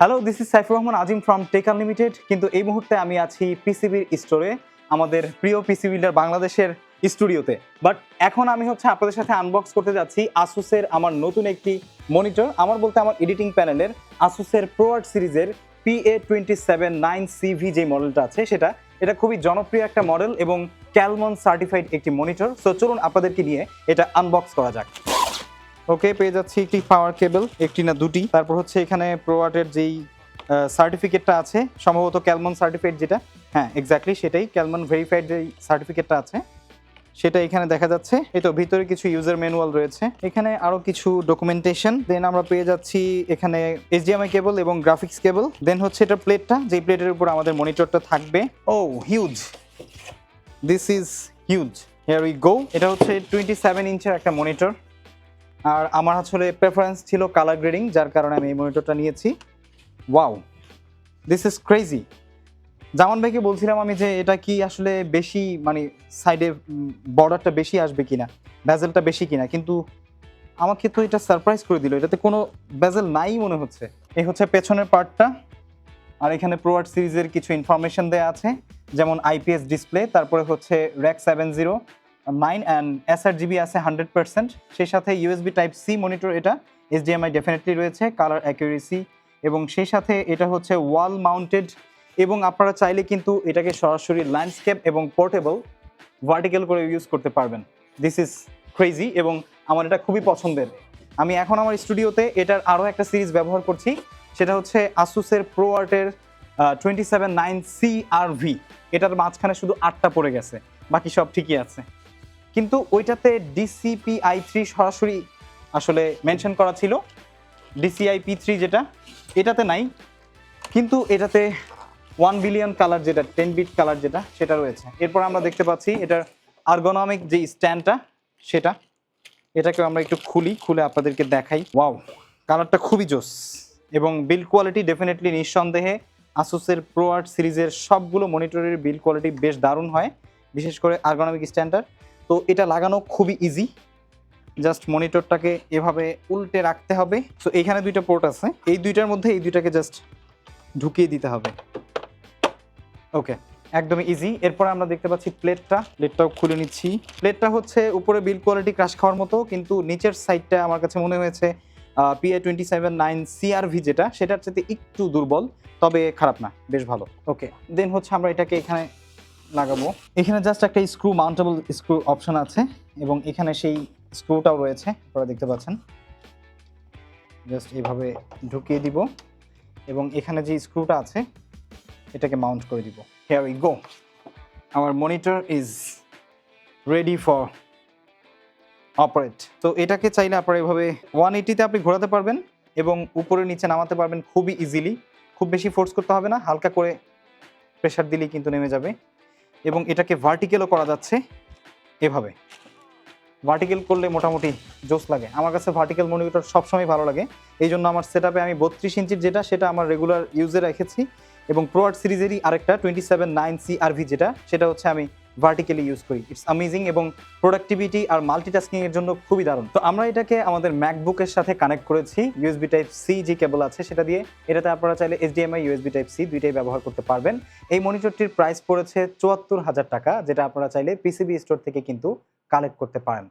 Hello this is Saifur Rahman Azim from tech unlimited কিন্তু এই মুহূর্তে আমি আছি পিসিবির স্টোরে আমাদের প্রিয় পিসি বিল্ডার বাংলাদেশের স্টুডিওতে বাট এখন আমি হচ্ছে আপনাদের সাথে আনবক্স করতে যাচ্ছি আসুসের আমার নতুন একটি মনিটর আমার বলতে আমার এডিটিং প্যানেলের আসুসের প্রোয়ার্ড সিরিজের P A twenty seven nine CV যে মডেলটা আছে সেটা এটা খুবই জনপ্রিয় একটা মডেল এবং ক্যালমন সার্টিফাইড একটি মনিটর সো চলুন আপনাদেরকে নিয়ে এটা আনবক্স করা যাক ওকে, পেয়ে যাচ্ছি একটি পাওয়ার কেবল একটি না দুটি। তারপর হচ্ছে এখানে প্রোয়াটের যেই সার্টিফিকেটটা আছে, সম্ভবত ক্যালমন সার্টিফিকেট যেটা। হ্যাঁ এক্স্যাক্টলি সেটাই ক্যালমন ভেরিফাইড যেই সার্টিফিকেটটা আছে, সেটা এখানে দেখা যাচ্ছে। এই তো, ভিতরে কিছু ইউজার ম্যানুয়াল রয়েছে। এখানে আরও কিছু ডকুমেন্টেশন দেন আমরা পেয়ে যাচ্ছি এখানে এইচডিএমআই কেবল এবং গ্রাফিক্স কেবল দেন হচ্ছে এটা প্লেটটা যে প্লেটের উপর আমাদের মনিটরটা থাকবে। ও huge this is huge here we go এটা হচ্ছে টোয়েন্টি সেভেন ইঞ্চের একটা মনিটর আর আমার আসলে প্রেফারেন্স ছিল কালার গ্রেডিং যার কারণে আমি এই মনিটরটা নিয়েছি। Wow this is crazy Zaman ভাইকে বলছিলাম আমি যে এটা কি আসলে বেশি মানে সাইডে বর্ডারটা বেশি আসবে কিনা ব্যাজেলটা বেশি কিনা, কিন্তু আমাকে তো এটা সারপ্রাইজ করে দিল। এটাতে কোনো ব্যাজেল নাই মনে হচ্ছে। এই হচ্ছে পেছনের পার্টটা আর এখানে প্রোয়ার্ড সিরিজের কিছু ইনফরমেশন দেওয়া আছে, যেমন আইপিএস ডিসপ্লে তারপরে হচ্ছে rec seven zero nine and sRGB আছে হান্ড্রেড পার্সেন্ট সেই সাথে ইউএসবি টাইপ সি মনিটর এটা এইচডিএমআই ডেফিনেটলি রয়েছে কালার অ্যাকুরেসি এবং সেই সাথে এটা হচ্ছে ওয়াল মাউন্টেড এবং আপনারা চাইলে কিন্তু এটাকে সরাসরি ল্যান্ডস্কেপ এবং পোর্টেবল ভার্টিক্যাল করে ইউজ করতে পারবেন। দিস ইজ ক্রেজি এবং আমার এটা খুবই পছন্দের। আমি এখন আমার স্টুডিওতে এটার আরও একটা সিরিজ ব্যবহার করছি, সেটা হচ্ছে আসুসের প্রো আর্টের twenty seven nine C R V এটার মাঝখানে শুধু আটটা পড়ে গেছে, বাকি সব ঠিকই আছে। কিন্তু ওইটাতে ডিসিপিআই থ্রি সরাসরি আসলে মেনশন করা ছিল ডিসিআই পি থ্রি যেটা, এটাতে নাই। কিন্তু এটাতে ওয়ান বিলিয়ন কালার যেটা টেন বিট কালার যেটা, সেটা রয়েছে। এরপর আমরা দেখতে পাচ্ছি এটার আর্গোনমিক যে স্ট্যান্ডটা সেটা এটাকে আমরা একটু খুলি, খুলে আপনাদেরকে দেখাই। ওয়াও কালারটা খুবই জোস। এবং বিল কোয়ালিটি ডেফিনেটলি নিঃসন্দেহে আসুসের প্রো আর্ট সিরিজের সবগুলো মনিটরের বিল কোয়ালিটি বেশ দারুণ হয়। বিশেষ করে আর্গোনমিক স্ট্যান্ডার্ড তো এটা লাগানো খুবই ইজি জাস্ট মনিটরটাকে এভাবে উল্টে রাখতে হবে। সো এইখানে দুইটা পোর্ট আছে। এই দুইটার মধ্যে এই দুইটাকে জাস্ট ঢুকিয়ে দিতে হবে। ওকে একদমই ইজি এরপর আমরা দেখতে পাচ্ছি প্লেটটা প্লেটটাও খুলে নিচ্ছি। প্লেটটা হচ্ছে উপরে বিল কোয়ালিটি ক্রাশ খাওয়ার মতো, কিন্তু নিচের সাইডটা আমার কাছে মনে হয়েছে PA twenty seven nine CRV যেটা, সেটার চাইতে একটু দুর্বল, তবে খারাপ না, বেশ ভালো। ওকে দেন হচ্ছে আমরা এটাকে এখানে লাগাবো। এখানে জাস্ট একটা স্ক্রু মাউন্টেবল স্ক্রু অপশন আছে এবং এখানে সেই স্ক্রুটাও রয়েছে, আপনারা দেখতে পাচ্ছেন। জাস্ট এইভাবে ঢুকিয়ে দিব এবং এখানে যে স্ক্রুটা আছে, এটাকে মাউন্ট করে দিব। হেয়ার উই গো আমার monitor is ready for operate তো এটাকে চাইলে আপনারা এভাবে ওয়ান এইটিতে আপনি ঘোরাতে পারবেন এবং উপরে নিচে নামাতে পারবেন খুবই ইজিলি খুব বেশি ফোর্স করতে হবে না, হালকা করে প্রেশার দিলেই কিন্তু নেমে যাবে। এবং এটাকে ভার্টিক্যালও করা যাচ্ছে এভাবে। ভার্টিক্যাল করলে মোটামুটি জোস লাগে। আমার কাছে ভার্টিক্যাল মনিটর সবসময় ভালো লাগে। এই জন্য আমার সেট আমি বত্রিশ ইঞ্চির যেটা, সেটা আমার রেগুলার ইউজে রেখেছি। এবং প্রোয়ার্ড সিরিজেরই আরেকটা twenty seven nine C RV যেটা, সেটা হচ্ছে আমি ভার্টিক্যালি ইউজ করি। ইটস অ্যামেজিং এবং প্রোডাক্টিভিটি আর মাল্টিটাস্কিং এর জন্য খুবই দারুণ। তো আমরা এটাকে আমাদের ম্যাকবুকের সাথে কানেক্ট করেছি। ইউএসবি টাইপ সি যে কেবল আছে সেটা দিয়ে। এটাতে আপনারা চাইলে এইচডিএমআই ইউএসবি টাইপ সি দুইটাই ব্যবহার করতে পারবেন। এই মনিটরটির প্রাইস পড়েছে চুয়াত্তর হাজার টাকা, যেটা আপনারা চাইলে পিসিবি স্টোর থেকে কিন্তু কালেক্ট করতে পারেন।